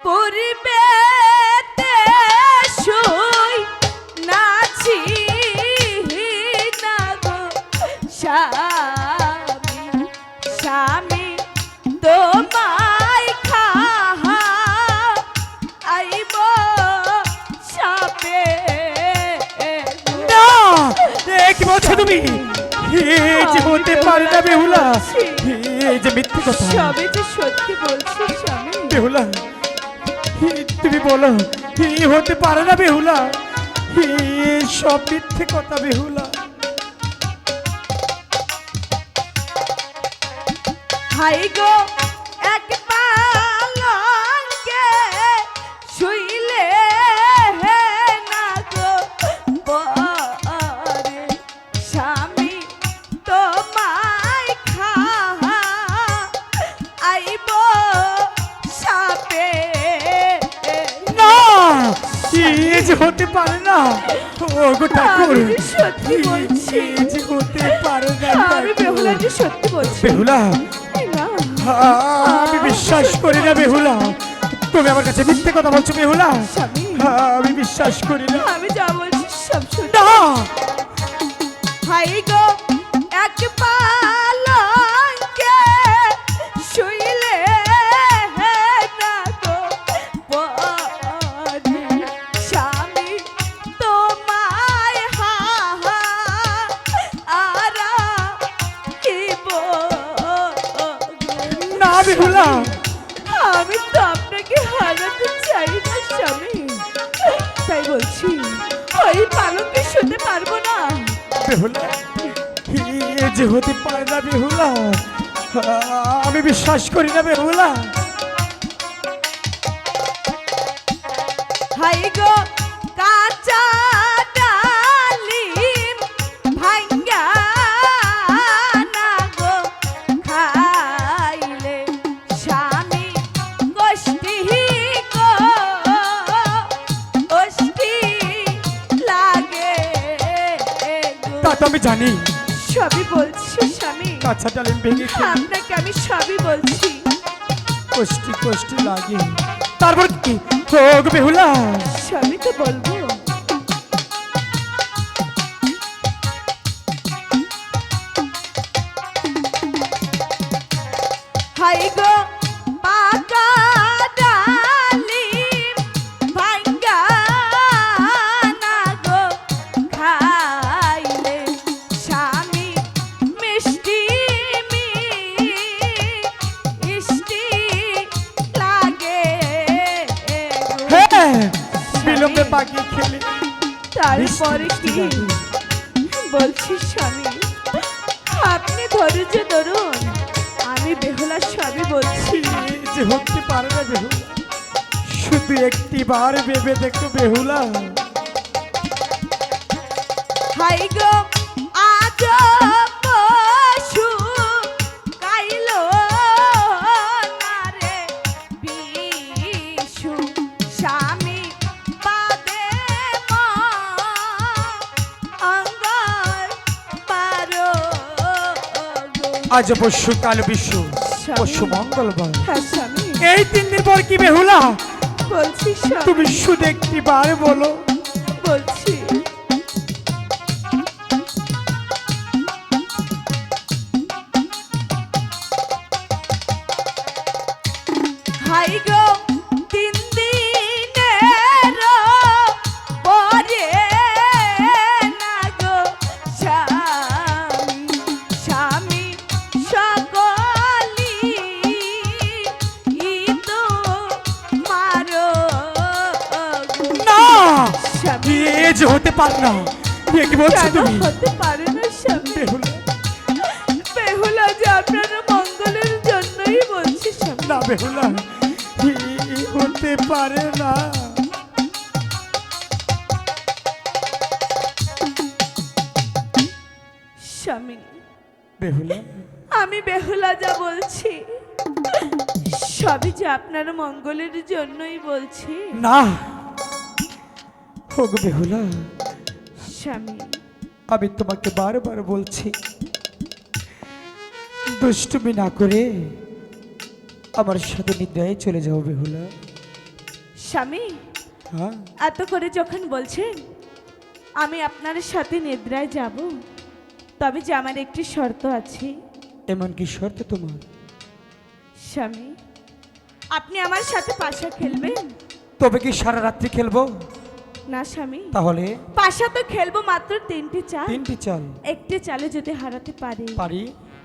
পরিবেতে শুই নাচি না গো স্বামী স্বামী তোমায় খাহা আইব সাপে। না কি বলছো তুমি? এই যে হতে পারে না বেহুলা এই যে মিথ্যে কথা। যে সত্যি বলছি স্বামী। বেহুলা বলো কি হতে পারে না বেহুলা? সব মিথ্যে কথা বেহুলা? হাই গো! যে হতে পারে না। ও গো ঠাকুর সত্যি বলছি। যে হতে পারে না আমি বেহুলা যে সত্যি বলছি। বেহুলা আমি বিশ্বাস করি না বেহুলা। তুমি আমার কাছে মিথ্যে কথা বলছো বেহুলা। আমি বিশ্বাস করি না। আমি যা বলছি সব শুনে। না! হাই গো! না বেহুলা আমি তো আপনাকে হারাতে চাই না স্বামী। তাই বলছি ওই পালঙ্কে শুতে পারব না। বেহুলা এ যে হতে পারে না বেহুলা? আমি বিশ্বাস করি না বেহুলা। হাই গো কাঁচা তা তো আমি জানি। সবই বলছি স্বামী। কাঁচা ডালিম ভেঙে খেলে আপনাকে আমি সবই বলছি। কষ্টি কষ্টি লাগে। তারপর কি? গো বেহুলা। সবই তো বলব। হাই গো! বিলম্বে পাকিয়ে খেলে। তারপরে কি? বলছি স্বামী আপনি ধৈর্য ধরুন। আমি বেহুলার স্বামী বলছি। যে হতে পারে না বেহুলা শুধু একটি বার ভেবে দেখো বেহুলা। হাই গো আজ পশু কাল বিশ্ব পশু মঙ্গলবার। হ্যাঁ এই তিন দিন পর কি বেহুলা? বলছি তুমি শুধু একটি বার বলো। বলছি যে হতে পারে না। এ কি বলছো তুমি? হতে পারে না স্বামী? বেহুলা। যে আপনার মঙ্গলের জন্যই বলছি স্বামী। না বেহুলা হতে পারে না। স্বামী বেহুলা। আমি বেহুলা যা বলছি সবই যে আপনার মঙ্গলের জন্যই বলছি। না বেহুলা স্বামী। আমি তোমাকে বারবার বলছি দুষ্টুমি না করে আমার সাথে নিদ্রায় চলে যাও বেহুলা স্বামী হ্যাঁ? এত করে যখন বলছেন আমি আপনার সাথে নিদ্রায় যাব তবে যে আমার একটি শর্ত আছে। এমন কি শর্ত তোমার? স্বামী আপনি আমার সাথে পাশা খেলবেন? তবে কি সারা রাত্রি খেলব? না স্বামী। তাহলে? পাশা তো খেলব মাত্র তিনটি চাল। তিনটি চাল। একটি চালে যদি হারাতে পারি। পারি।